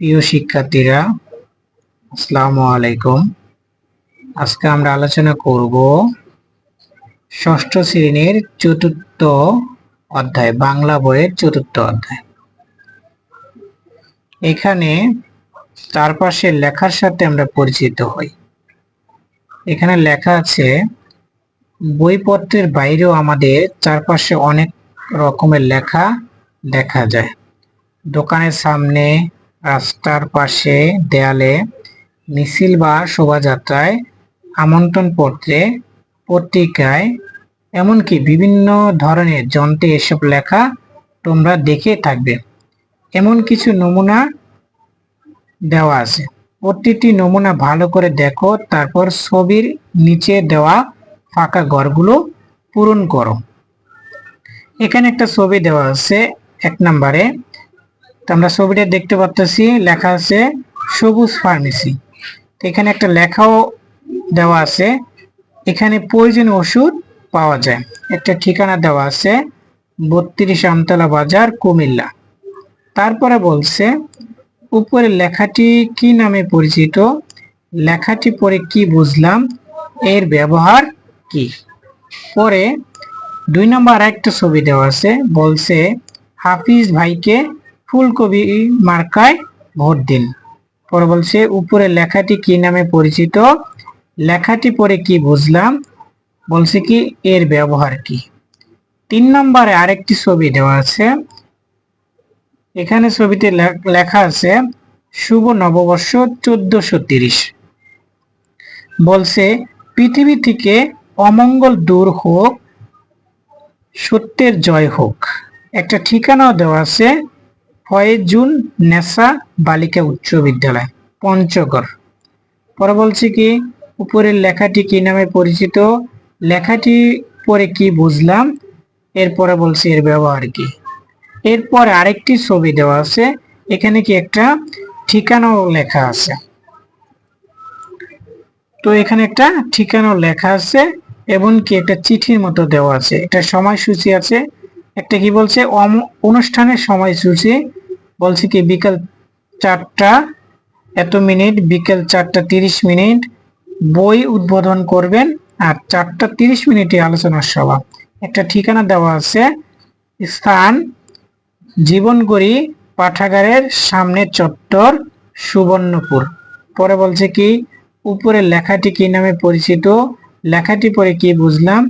প্রিয় শিক্ষার্থীরা, আসসালামু আলাইকুম। আজকে আমরা আলোচনা করব ষষ্ঠ শ্রেণির চতুর্থ অধ্যায়, বাংলা বইয়ের চতুর্থ অধ্যায়। এখানে চারপাশে লেখার সাথে আমরা পরিচিত হই। এখানে লেখা আছে, বইপত্রের বাইরেও আমাদের চারপাশে অনেক রকমের লেখা দেখা যায়। দোকানের সামনে রাস্তার পাশে দেয়ালে মিছিল বা শোভাযাত্রায় আমন্ত্রণ পত্রে, পত্রিকায়, এমনকি বিভিন্ন ধরনের যন্ত্রে এসব লেখা তোমরা দেখে থাকবে। এমন কিছু নমুনা দেওয়া আছে। প্রতিটি নমুনা ভালো করে দেখো, তারপর ছবির নিচে দেওয়া ফাঁকা ঘরগুলো পূরণ করো। এখানে একটা ছবি দেওয়া আছে এক নম্বরে। তো আমরা ছবিটা দেখতে পাচ্ছি লেখা আছে সবুজ ফার্মেসি। তো এখানে একটা লেখাও দেওয়া আছে, এখানে প্রয়োজনীয় ওষুধ পাওয়া যায়। একটা ঠিকানা দেওয়া আছে, বত্রিশ আমতলা বাজার, কুমিল্লা। তারপরে বলছে উপরে লেখাটি কি নামে পরিচিত? লেখাটি পরে কি বুঝলাম? এর ব্যবহার কি? পরে দুই নম্বর আরেকটা ছবি দেওয়া আছে, বলছে, হাফিজ ভাইকে ফুলকপি মার্কায় ভোট দিন। পরে বলছে, উপরে লেখাটি কি নামে পরিচিত? লেখাটি পরে কি বুঝলাম? বলছে কি, এর ব্যবহার কি? তিন নম্বরে আরেকটি ছবি দেওয়া আছে। এখানে ছবিতে লেখা আছে, শুভ নববর্ষ চোদ্দশো তিরিশ। বলছে, পৃথিবী থেকে অমঙ্গল দূর হোক, সত্যের জয় হোক। একটা ঠিকানাও দেওয়া আছে ফয়েজুন নেসা বালিকা উচ্চ বিদ্যালয়, পঞ্চগড়। পরে বলছি কি, উপরের লেখাটি কি নামে পরিচিত? লেখাটি পরে কি বুঝলাম? এরপরে বলছি এর ব্যবহার কি? এরপর আরেকটি ছবি দেওয়া আছে, এখানে কি একটা ঠিকানাও লেখা আছে। তো এখানে একটা ঠিকানাও লেখা আছে, এবং কি একটা চিঠির মতো দেওয়া আছে। একটা সময়সূচি আছে একটা কি বলছে? অনুষ্ঠানের সময়সূচি বলছে কি, বিকাল চারটা, এত মিনিট, বিকেল চারটা তিরিশ মিনিট, বই উদ্বোধন করবেন আর চারটা তিরিশ মিনিটে আলোচনা সভা। একটা ঠিকানা দেওয়া আছে, স্থান জীবনগড়ি পাঠাগারের সামনে চত্বর, সুবর্ণপুর। পরে বলছে কি, উপরে লেখাটি কি নামে পরিচিত? লেখাটি পরে কি বুঝলাম?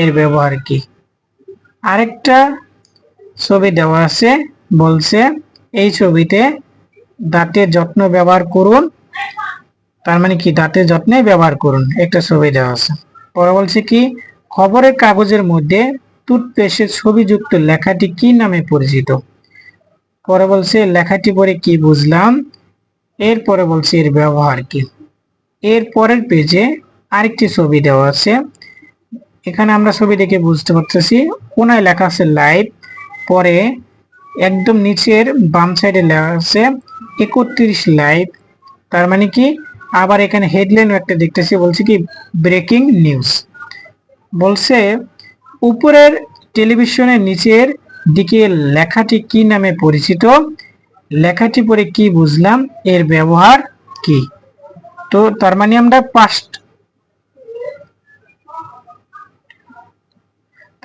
এর ব্যবহার কি? আরেকটা ছবি দেওয়া আছে, বলছে এই ছবিতে দাঁতের যত্ন ব্যবহার করুন, তার মানে কি দাঁতের যত্নে ব্যবহার করুন, একটা ছবি দেওয়া আছে। পরে বলছে কি, খবরের কাগজের মধ্যে টুথপেস্টের ছবিযুক্ত লেখাটি কি নামে পরিচিত? পরে বলছে, লেখাটি পরে কি বুঝলাম? এরপরে বলছে এর ব্যবহার কি? এর পরের পেজে আরেকটি ছবি দেওয়া আছে এখানে আমরা ছবি দেখে বুঝতে পারতেছি, কোনায় লেখা আছে লাইভ পরে একদম নিচের বাম সাইডে লেখা আছে একত্রিশ লাইভ তার মানে কি? আবার এখানে হেডলাইন একটা দেখতেছি, বলছে কি ব্রেকিং নিউজ বলছে, উপরের টেলিভিশনের নিচের দিকে লেখাটি কি নামে পরিচিত? লেখাটি পরে কি বুঝলাম? এর ব্যবহার কি? তো তার মানে আমরা পাস্ট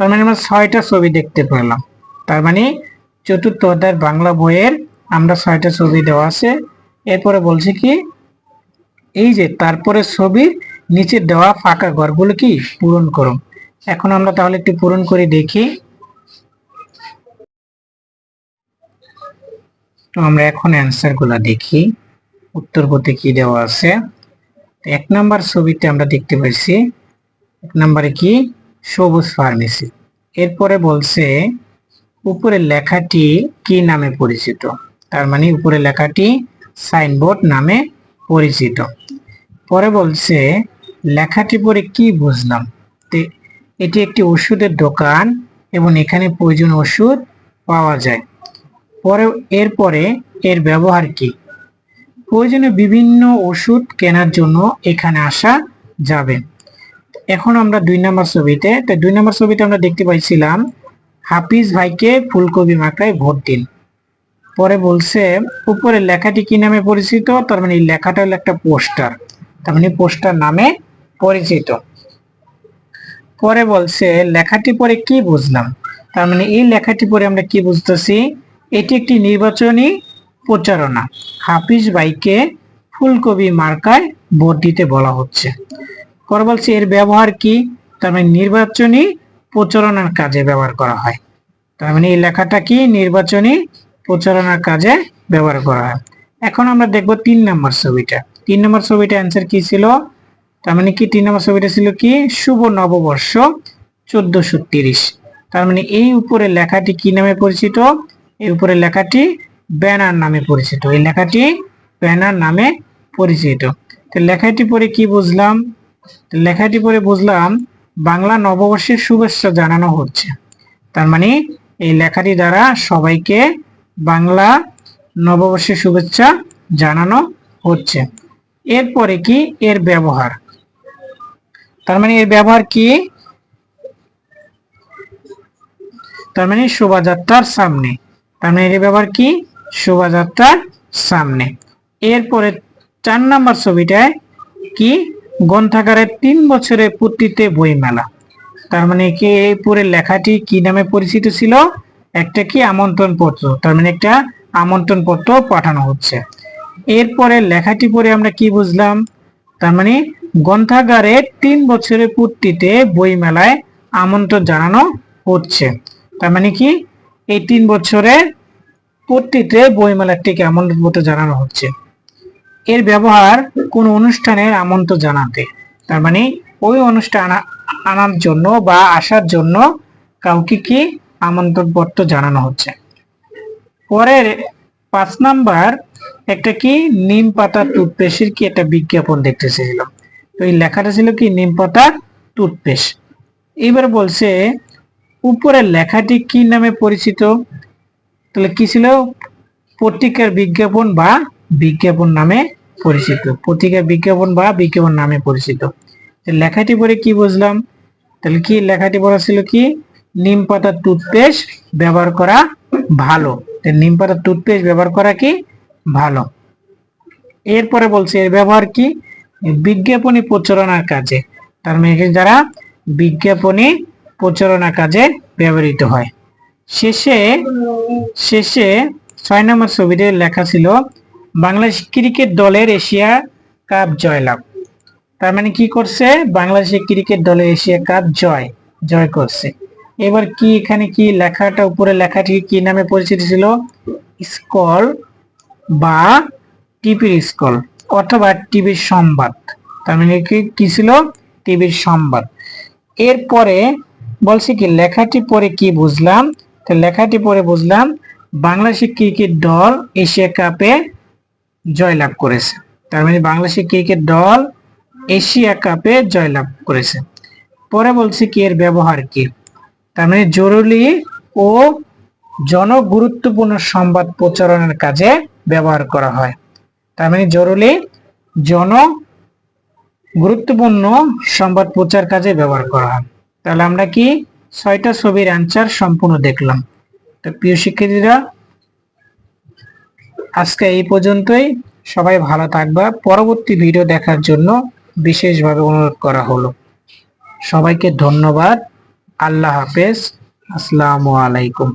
তার মানে আমরা ছয়টা ছবি দেখতে পেলাম। তার মানে চতুর্থ অধ্যায়ের বাংলা বইয়ের আমরা ছয়টা ছবি দেওয়া আছে। এরপরে বলছি কি, এই যে তারপরে ছবির নিচে দেওয়া ফাঁকা ঘরগুলো কি? পূরণ করুন। এখন আমরা তাহলে একটু পূরণ করে দেখি। তো আমরা এখন অ্যান্সারগুলা দেখি। উত্তর পথে কি দেওয়া আছে? এক নাম্বার ছবিতে আমরা দেখতে পাচ্ছি এক নাম্বারে কি? সবুজ ফার্মেসি এরপরে বলছে, উপরে লেখাটি কি নামে পরিচিত? তার মানে উপরে লেখাটি সাইনবোর্ড নামে পরিচিত। পরে বলছে, লেখাটি পরে কি বুঝলাম? এটি একটি ওষুধের দোকান এবং এখানে প্রয়োজন ওষুধ পাওয়া যায়। পরে, এরপরে এর ব্যবহার কি? প্রয়োজনে বিভিন্ন ওষুধ কেনার জন্য এখানে আসা যাবে। এখন আমরা দুই নম্বর ছবিতে, তো দুই নম্বর ছবিতে আমরা দেখতে পাইছিলাম, হাফিজ ভাইকে ফুলকপি মাখায় ভোট দিন। পরে বলছে, উপরে লেখাটি কি নামে পরিচিত? তার মানে এই লেখাটা হলো একটা পোস্টার। তার মানে পোস্টার নামে পরিচিত। পরে বলছে, লেখাটি পরে কি বুঝলাম? তার মানে এই লেখাটি পরে আমরা কি বুঝতেছি? এটি একটি নির্বাচনী প্রচারণা। হাফিজ ভাইকে ফুলকপি মার্কায় ভোট দিতে বলা হচ্ছে। পরে বলছে এর ব্যবহার কি? তার মানে নির্বাচনী প্রচারণার কাজে ব্যবহার করা হয়। তার মানে এই লেখাটা কি? নির্বাচনী প্রচারণার কাজে ব্যবহার করা হয়। এখন আমরা দেখব তিন নম্বর ছবিটা। তিন নম্বর ছবিটা অ্যান্সার কি ছিল? তার মানে কি তিন নম্বর ছবিটা ছিল কি? শুভ নববর্ষ চোদ্দশো তিরিশ। তার মানে এই উপরে লেখাটি কি নামে পরিচিত? এই উপরে লেখাটি ব্যানার নামে পরিচিত। এই লেখাটি ব্যানার নামে পরিচিত। তো লেখাটি পরে কি বুঝলাম? লেখাটি পরে বুঝলাম বাংলা নববর্ষের শুভেচ্ছা জানানো হচ্ছে। তার মানে এই লেখাটি দ্বারা সবাইকে বাংলা নববর্ষের শুভেচ্ছা জানানো হচ্ছে। এরপরে কি? এর ব্যবহার। তার মানে এর ব্যবহার কি? তার মানে শোভাযাত্রার সামনে। তার মানে এর ব্যবহার কি? শোভাযাত্রার সামনে। এরপরে চার নাম্বার ছবিটায় কি? গ্রন্থাগারের তিন বছরের পূর্তিতে বইমেলা। তার মানে কি এই পুরো লেখাটি কি নামে পরিচিত ছিল? একটা কি আমন্ত্রণ পত্র তার মানে একটা আমন্ত্রণ পত্র পাঠানো হচ্ছে। এরপরে লেখাটি পরে আমরা কি বুঝলাম? তার মানে গ্রন্থাগারে তিন বছরের পূর্তিতে বই মেলায় আমন্ত্রণ জানানো হচ্ছে। তার মানে কি এই তিন বছরের পূর্তিতে বই মেলাটিকে আমন্ত্রণ পত্র জানানো হচ্ছে। এর ব্যবহার কোন অনুষ্ঠানের আমন্ত্রণ জানাতে। তার মানে ওই অনুষ্ঠান আনার জন্য বা আসার জন্য কাউকে কি আমন্ত্রণ পত্র জানানো হচ্ছে। পরের পাঁচ নাম্বার, একটা কি নিম পাতা টুথপেস্টের কি একটা বিজ্ঞাপন দেখতে চেয়েছিলাম তো এই লেখাটা ছিল কি নিম পাতা টুথপেস্ট। এবার বলছে উপরের লেখাটি কি নামে পরিচিত? তাহলে কি ছিল? পত্রিকার বিজ্ঞাপন বা বিজ্ঞাপন নামে পরিচিত। পত্রিকা বিজ্ঞাপন বা বিজ্ঞাপন নামে পরিচিত। লেখাটি পরে কি বুঝলাম? তাহলে কি লেখাটি পড়া ছিল কি? নিম পাতার টুথপেস্ট ব্যবহার করা ভালো। নিম পাতার টুথপেস্ট ব্যবহার করা কি? ভালো। এরপরে বলছে, এর ব্যবহার কি? বিজ্ঞাপনী প্রচারণার কাজে। তার মানে যারা বিজ্ঞাপনী প্রচারণা কাজে ব্যবহৃত হয়। শেষে শেষে ছয় নম্বর ছবিতে লেখা ছিল বাংলাদেশ ক্রিকেট দলের এশিয়া কাপ জয়লাভ। তার মানে কি করছে? বাংলাদেশ ক্রিকেট দলের এশিয়া কাপ জয় জয় করছে। এবার কি এখানে কি লেখাটা, উপরে লেখাটি কি নামে পরিচিত ছিল? স্কল বা টিভির স্কল অথবা টিভির সংবাদ। তার মানে কি কি ছিল? টিভির সংবাদ। এরপরে বলছে কি, লেখাটি পরে কি বুঝলাম? তো লেখাটি পরে বুঝলাম বাংলাদেশের ক্রিকেট দল এশিয়া কাপে জয়লাভ করেছে। তার মানে বাংলাদেশের ক্রিকেট দল এশিয়া কাপে জয়লাভ করেছে। পরে বলছে কি, এর ব্যবহার কি? তার মানে জরুরি ও জনগুরুত্বপূর্ণ সংবাদ প্রচারণের কাজে ব্যবহার করা হয়। তার মানে জরুরি জন গুরুত্বপূর্ণ সংবাদ প্রচার কাজে ব্যবহার করা হয়। তাহলে আমরা কি ছয়টা ছবির অ্যান্সার সম্পূর্ণ দেখলাম। তো প্রিয় শিক্ষার্থীরা আজকে এই পর্যন্তই। সবাই ভালো থাকবা। পরবর্তী ভিডিও দেখার জন্য বিশেষভাবে অনুরোধ করা হলো। সবাইকে ধন্যবাদ। আল্লাহ হাফেজ। আসসালামু আলাইকুম।